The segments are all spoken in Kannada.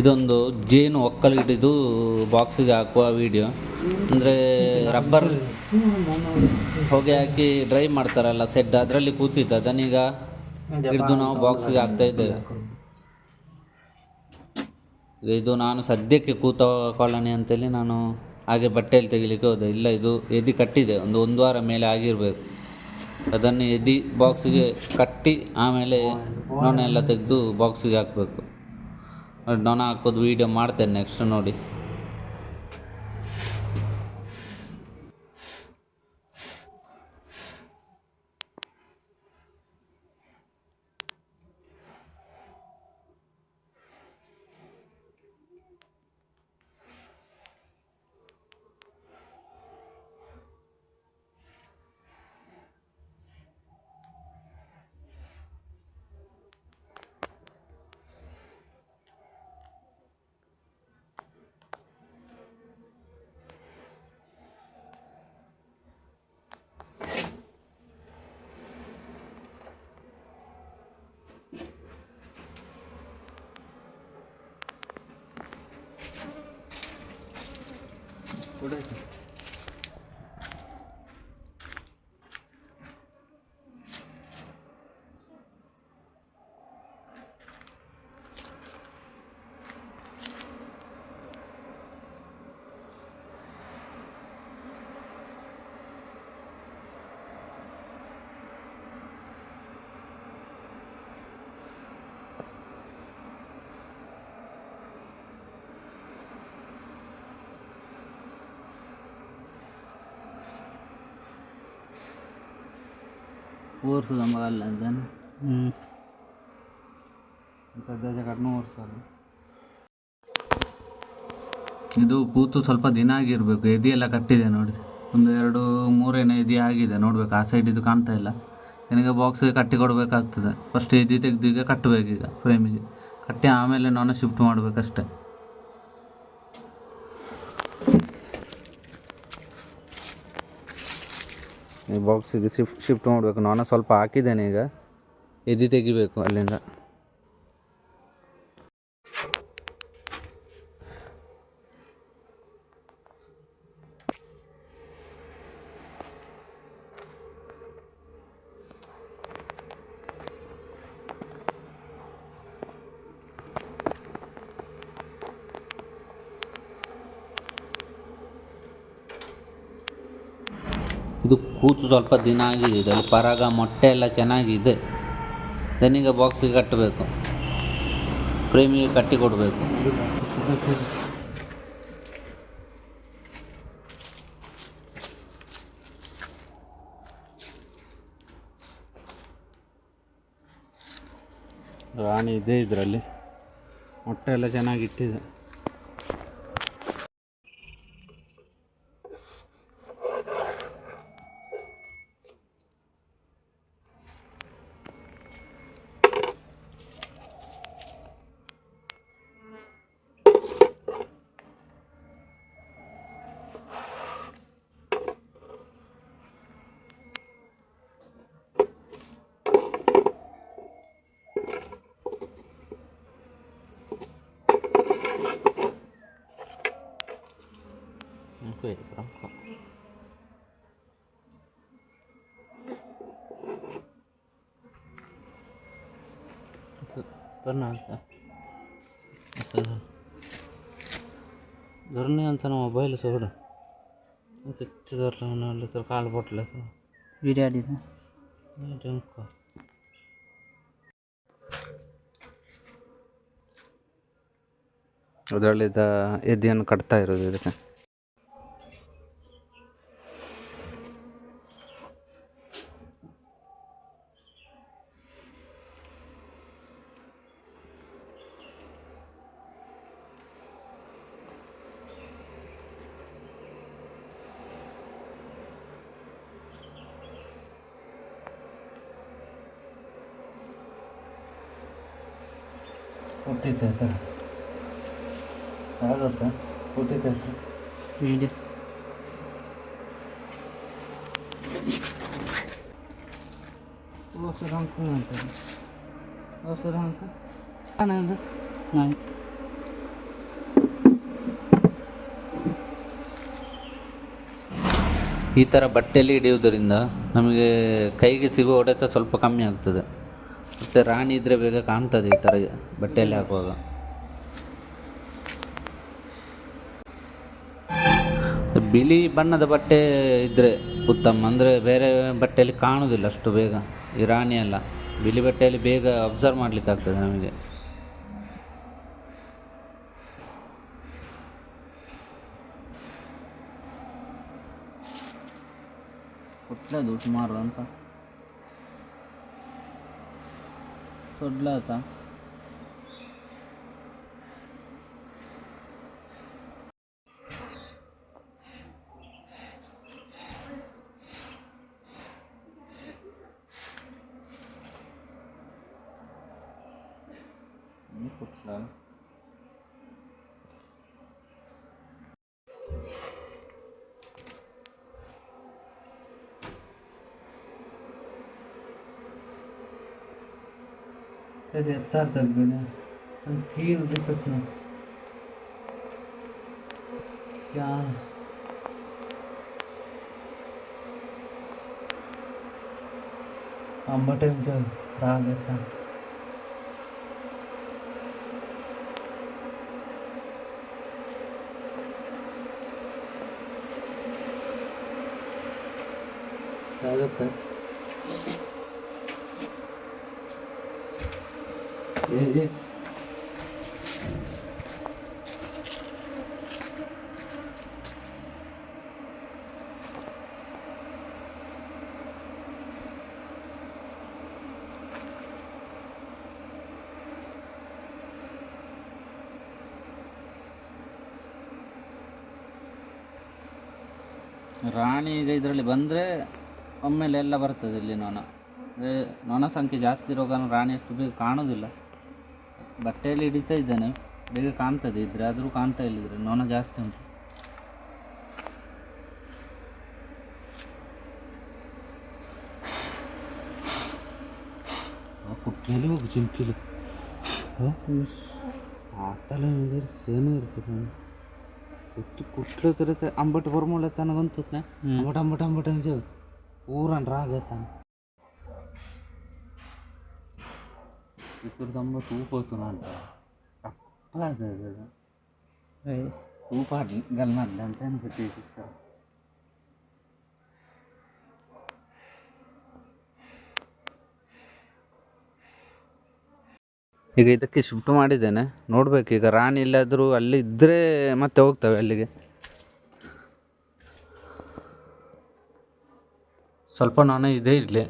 ಇದೊಂದು ಜೇನು ಒಕ್ಕಲಿಡಿದು ಬಾಕ್ಸಿಗೆ ಹಾಕುವ ವಿಡಿಯೋ ಅಂದರೆ ರಬ್ಬರ್ ಹೊಗೆ ಹಾಕಿ ಡ್ರೈ ಮಾಡ್ತಾರಲ್ಲ ಸೆಡ್ ಅದರಲ್ಲಿ ಕೂತಿತ್ತು. ಅದನ್ನೀಗ ಹಿಡಿದು ನಾವು ಬಾಕ್ಸಿಗೆ ಹಾಕ್ತಾ ಇದ್ದೇವೆ. ಇದು ನಾನು ಸದ್ಯಕ್ಕೆ ಕೂತ ಕಾಲೋನಿ ಅಂತೇಳಿ ನಾನು ಹಾಗೆ ಬಟ್ಟೆಯಲ್ಲಿ ತೆಗಿಲಿಕ್ಕೆ ಹೋದೆ. ಇಲ್ಲ, ಇದು ಎದಿ ಕಟ್ಟಿದೆ. ಒಂದು ಒಂದು ವಾರ ಮೇಲೆ ಆಗಿರಬೇಕು. ಅದನ್ನು ಎದಿ ಬಾಕ್ಸಿಗೆ ಕಟ್ಟಿ ಆಮೇಲೆ ನೋಣೆ ಎಲ್ಲ ತೆಗೆದು ಬಾಕ್ಸಿಗೆ ಹಾಕಬೇಕು. ನೊಣ ಹಾಕೋದು ವೀಡಿಯೋ ಮಾಡ್ತೇನೆ ನೆಕ್ಸ್ಟ್ ನೋಡಿ. 不认识。ಓರ್ಸೋದು ಅಲ್ಲ ಅದನ್ನು ಇದು ಕೂತು ಸ್ವಲ್ಪ ದಿನ ಆಗಿರಬೇಕು. ಎದಿ ಎಲ್ಲ ಕಟ್ಟಿದೆ ನೋಡಿ. ಒಂದು ಎರಡು ಮೂರೇನೋ ಎದಿ ಆಗಿದೆ. ನೋಡ್ಬೇಕು. ಆ ಸೈಡ್ ಇದು ಕಾಣ್ತಾ ಇಲ್ಲ. ನನಗೆ ಬಾಕ್ಸಿಗೆ ಕಟ್ಟಿ ಕೊಡಬೇಕಾಗ್ತದೆ. ಫಸ್ಟ್ ಎದಿ ತೆಗೆದು ಈಗ ಕಟ್ಟಬೇಕೀಗ ಫ್ರೇಮಿಗೆ ಕಟ್ಟಿ ಆಮೇಲೆ ನಾನು ಶಿಫ್ಟ್ ಮಾಡಬೇಕಷ್ಟೆ ಈ ಬಾಕ್ಸಿಗೆ ಶಿಫ್ಟ್ ಶಿಫ್ಟ್ ಮಾಡಬೇಕು. ನಾನು ಸ್ವಲ್ಪ ಹಾಕಿದ್ದೇನೆ ಈಗ. ಎದ್ದು ತೆಗಿಬೇಕು ಅಲ್ಲಿಂದ. ಇದು ಕೂತು ಸ್ವಲ್ಪ ದಿನ ಆಗಿದೆ. ಇದರಲ್ಲಿ ಪರಾಗ, ಮೊಟ್ಟೆ ಎಲ್ಲ ಚೆನ್ನಾಗಿದೆ. ದನಿಗ ಬಾಕ್ಸಿಗೆ ಕಟ್ಟಬೇಕು. ಪ್ರೇಮಿಗೆ ಕಟ್ಟಿ ಕೊಡಬೇಕು. ರಾಣಿ ಇದೆ ಇದರಲ್ಲಿ. ಮೊಟ್ಟೆ ಎಲ್ಲ 있는 거랑 ಅಂತ ಅಂತ ನಮ್ಮ ಮೊಬೈಲ್ ಸೋಡು ದೊರ್ನೆ ಕಾಳು ಬೊಟ್ಟಲ ವೀಡಿಯೋ ಆಡಿದ ಅದರಲ್ಲಿದ್ದ ಎದೆಯನ್ನು ಕಟ್ತಾ ಇರೋದು ಇದಕ್ಕೆ. ಹುಟ್ಟಿತೈತೆ ಆಗತ್ತ ಹುಟ್ಟಿತೈತೆ ಓ ಹೊಸರ ಅಂತ ಹೊಸರ ಅಂತ ಆನಂದ ನಾನು ಈ ಥರ ಬಟ್ಟೆಯಲ್ಲಿ ಹಿಡಿಯುವುದರಿಂದ ನಮಗೆ ಕೈಗೆ ಸಿಗುವ ಹೊಡೆತ ಸ್ವಲ್ಪ ಕಮ್ಮಿ ಆಗ್ತದೆ. ಮತ್ತು ರಾಣಿ ಇದ್ದರೆ ಬೇಗ ಕಾಣ್ತದೆ ಈ ಥರ ಬಟ್ಟೆಯಲ್ಲಿ ಹಾಕುವಾಗ. ಬಿಳಿ ಬಣ್ಣದ ಬಟ್ಟೆ ಇದ್ದರೆ ಉತ್ತಮ, ಅಂದರೆ ಬೇರೆ ಬಟ್ಟೆಯಲ್ಲಿ ಕಾಣೋದಿಲ್ಲ ಅಷ್ಟು ಬೇಗ. ಈ ರಾಣಿ ಎಲ್ಲ ಬಿಳಿ ಬಟ್ಟೆಯಲ್ಲಿ ಬೇಗ ಅಬ್ಸರ್ವ್ ಮಾಡಲಿಕ್ಕೆ ಆಗ್ತದೆ ನಮಗೆ. ಕೊಟ್ಲದು ಸುಮಾರು ಅಂತ. सोडला होता. कुठला? ಸೊಡ್ಲಾತ ಕೊಟ್ಲ ಅದು ಎತ್ತಾಗ್ತದೆ ಕೀನು ಬಿಟ್ಟು ಯಾ ಅಂಬಟೆ ಉಂಟು ರಾಗತ್ತ ಆಗುತ್ತೆ ಏ ರಾಣಿ ಈಗ ಇದರಲ್ಲಿ ಬಂದರೆ ಒಮ್ಮೆಲೆ ಎಲ್ಲ ಬರ್ತದೆ ಇಲ್ಲಿ ನೊಣ. ಅಂದರೆ ನೊಣ ಸಂಖ್ಯೆ ಜಾಸ್ತಿ ಇರೋ ಕಾರಣ ರಾಣಿ ಅಷ್ಟು ಬೇಗ ಕಾಣೋದಿಲ್ಲ. ಬಟ್ಟೆಯಲ್ಲಿ ಹಿಡಿತಾ ಇದ್ದಾನೆ. ಬೇಗ ಕಾಣ್ತದೆ. ಇದ್ರೆ ಆದರೂ ಕಾಣ್ತಾ ಇಲ್ಲಿದ್ರೆ ನೊಣ ಜಾಸ್ತಿ ಉಂಟು. ಕುಟ್ಟಿಯಲ್ಲಿ ಹೋಗು ಚಿಂಕಿಲು ಆತಲ ಸೇಮ್ ಇರ್ತದೆ ಕುಟ್ಟಿ ಕುಟ್ಲು ತಿರುತ್ತೆ. ಅಂಬಟ್ ಬರ್ಮೂಳೆ ತನಗಂತ ಅಂಬಟ್ ಅಂಬಟ್ ಅಂಬಟ್ ಅಂಜು ಊರನ್ ರಾಗ ತಾನ ಅಪ್ಪ ಅದು. ಆಡ್ಲಿ ಗಲ್ನಡ್ಲ ಅಂತ ಸಿಗ್ತಾರೆ ಈಗ ಇದಕ್ಕೆ ಶಿಫ್ಟ್ ಮಾಡಿದ್ದೇನೆ. ನೋಡ್ಬೇಕು ಈಗ ರಾಣಿ ಇಲ್ಲಾದರೂ ಅಲ್ಲಿ ಇದ್ದರೆ ಮತ್ತೆ ಹೋಗ್ತವೆ ಅಲ್ಲಿಗೆ. ಸ್ವಲ್ಪ ನಾನು ಇದೇ ಇಲ್ಲಿ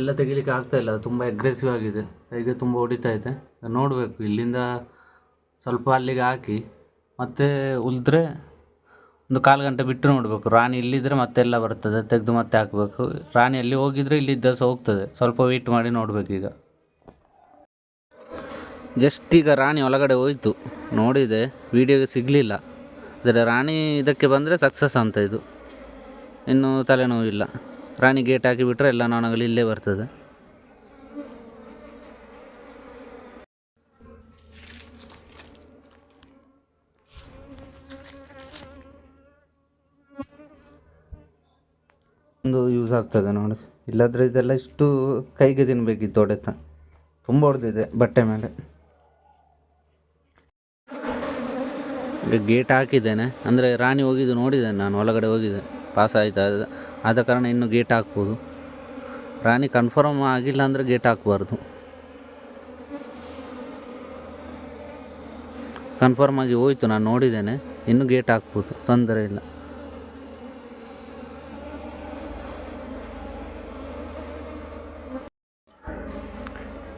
ಎಲ್ಲ ತೆಗಿಲಿಕ್ಕೆ ಆಗ್ತಾ ಇಲ್ಲ ತುಂಬ ಅಗ್ರೆಸಿವ್ ಆಗಿದೆ. ಕೈಗೆ ತುಂಬ ಹೊಡಿತಾ ಇದೆ. ನೋಡಬೇಕು, ಇಲ್ಲಿಂದ ಸ್ವಲ್ಪ ಅಲ್ಲಿಗೆ ಹಾಕಿ, ಮತ್ತೆ ಉಳಿದ್ರೆ ಒಂದು ಕಾಲು ಗಂಟೆ ಬಿಟ್ಟು ನೋಡಬೇಕು. ರಾಣಿ ಇಲ್ಲಿದ್ದರೆ ಮತ್ತೆಲ್ಲ ಬರ್ತದೆ, ತೆಗೆದು ಮತ್ತೆ ಹಾಕಬೇಕು. ರಾಣಿ ಅಲ್ಲಿ ಹೋಗಿದ್ರೆ ಇಲ್ಲಿದ್ದ ಸಹ ಹೋಗ್ತದೆ. ಸ್ವಲ್ಪ ವೆಯ್ಟ್ ಮಾಡಿ ನೋಡಬೇಕು ಈಗ. ಜಸ್ಟ್ ಈಗ ರಾಣಿ ಒಳಗಡೆ ಹೋಯಿತು. ನೋಡಿದೆ ವೀಡಿಯೋಗೆ ಸಿಗಲಿಲ್ಲ. ಆದರೆ ರಾಣಿ ಇದಕ್ಕೆ ಬಂದರೆ ಸಕ್ಸಸ್ ಅಂತ ಇದು. ಇನ್ನು ತಲೆನೋವಿಲ್ಲ. ರಾಣಿ ಗೇಟ್ ಹಾಕಿಬಿಟ್ರೆ ಎಲ್ಲ ನೊಣಗಳು ಇಲ್ಲೇ ಬರ್ತದೆ. ಒಂದು ಯೂಸ್ ಆಗ್ತದೆ ನೋಡಿ. ಇಲ್ಲಾಂದರೆ ಇದೆಲ್ಲ ಇಷ್ಟು ಕೈಗೆ ತಿನ್ನಬೇಕಿತ್ತು ಹೊಡೆತ. ತುಂಬ ಹೊಡೆದಿದೆ ಬಟ್ಟೆ ಮೇಲೆ. ಈಗ ಗೇಟ್ ಹಾಕಿದ್ದೇನೆ. ಅಂದರೆ ರಾಣಿ ಹೋಗಿದ್ದು ನೋಡಿದ್ದೇನೆ ನಾನು ಒಳಗಡೆ ಹೋಗಿದ್ದೆ. ಪಾಸ್ ಆಯ್ತು ಆದ ಕಾರಣ ಇನ್ನು ಗೇಟ್ ಹಾಕ್ಬೋದು. ರಾಣಿ ಕನ್ಫರ್ಮ್ ಆಗಿಲ್ಲ ಅಂದರೆ ಗೇಟ್ ಹಾಕ್ಬಾರ್ದು. ಕನ್ಫರ್ಮ್ ಆಗಿ ಹೋಯ್ತು, ನಾನು ನೋಡಿದ್ದೇನೆ. ಇನ್ನು ಗೇಟ್ ಹಾಕ್ಬೋದು, ತೊಂದರೆ ಇಲ್ಲ.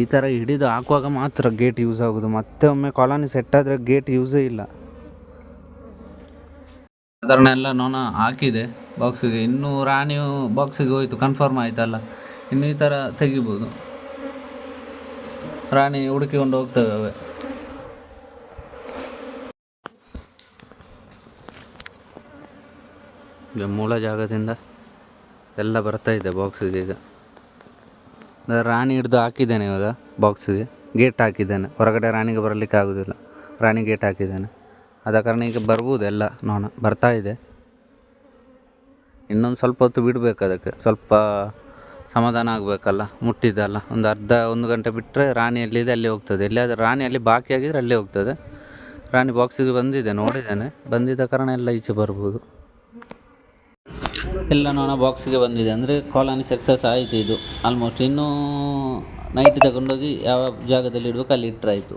ಈ ಥರ ಹಿಡಿದು ಹಾಕುವಾಗ ಮಾತ್ರ ಗೇಟ್ ಯೂಸ್ ಆಗೋದು. ಮತ್ತೆ ಒಮ್ಮೆ ಕಾಲೋನಿ ಸೆಟ್ ಆದರೆ ಗೇಟ್ ಯೂಸೇ ಇಲ್ಲ. ಎಲ್ಲ ನೋನ ಹಾಕಿದೆ. ಬಾಕ್ಸಿಗೆ ಇನ್ನೂ ರಾಣಿಯು ಬಾಕ್ಸಿಗೆ ಹೋಯಿತು ಕನ್ಫರ್ಮ್ ಆಯ್ತಲ್ಲ. ಇನ್ನು ಈ ಥರ ತೆಗಿಬೋದು. ರಾಣಿ ಹುಡುಕಿಕೊಂಡು ಹೋಗ್ತವೆ ಅವೆ ಈಗ ಮೂಲ ಜಾಗದಿಂದ ಎಲ್ಲ ಬರ್ತಾ ಇದೆ ಬಾಕ್ಸಿಗೆ ಈಗ. ರಾಣಿ ಹಿಡ್ದು ಹಾಕಿದ್ದೇನೆ ಇವಾಗ ಬಾಕ್ಸಿಗೆ ಗೇಟ್ ಹಾಕಿದ್ದೇನೆ. ಹೊರಗಡೆ ರಾಣಿಗೆ ಬರಲಿಕ್ಕೆ ಆಗೋದಿಲ್ಲ. ರಾಣಿ ಗೇಟ್ ಹಾಕಿದ್ದೇನೆ. ಆದ ಕಾರಣ ಈಗ ಬರ್ಬೋದು ಎಲ್ಲ ನೋಣ ಬರ್ತಾ ಇದೆ. ಇನ್ನೊಂದು ಸ್ವಲ್ಪ ಹೊತ್ತು ಬಿಡಬೇಕು ಅದಕ್ಕೆ. ಸ್ವಲ್ಪ ಸಮಾಧಾನ ಆಗಬೇಕಲ್ಲ, ಮುಟ್ಟಿದ್ದಲ್ಲ. ಒಂದು ಅರ್ಧ, ಒಂದು ಗಂಟೆ ಬಿಟ್ಟರೆ ರಾಣಿ ಎಲ್ಲಿದೆ ಅಲ್ಲಿ ಹೋಗ್ತದೆ. ಎಲ್ಲಿಯಾದರೂ ರಾಣಿ ಅಲ್ಲಿ ಬಾಕಿ ಆಗಿದ್ರೆ ಅಲ್ಲೇ ಹೋಗ್ತದೆ. ರಾಣಿ ಬಾಕ್ಸಿಗೆ ಬಂದಿದೆ, ನೋಡಿದ್ದೇನೆ. ಬಂದಿದ್ದ ಕಾರಣ ಎಲ್ಲ ಈಚೆ ಬರ್ಬೋದು. ಎಲ್ಲ ನೋಣ ಬಾಕ್ಸಿಗೆ ಬಂದಿದೆ ಅಂದರೆ ಕಾಲನಿ ಸಕ್ಸಸ್ ಆಯಿತು ಇದು. ಆಲ್ಮೋಸ್ಟ್ ಇನ್ನೂ ನೈಟ್ ತಗೊಂಡೋಗಿ ಯಾವ ಜಾಗದಲ್ಲಿ ಇಡಬೇಕು, ಅಲ್ಲಿ ಇಟ್ಟರಾಯಿತು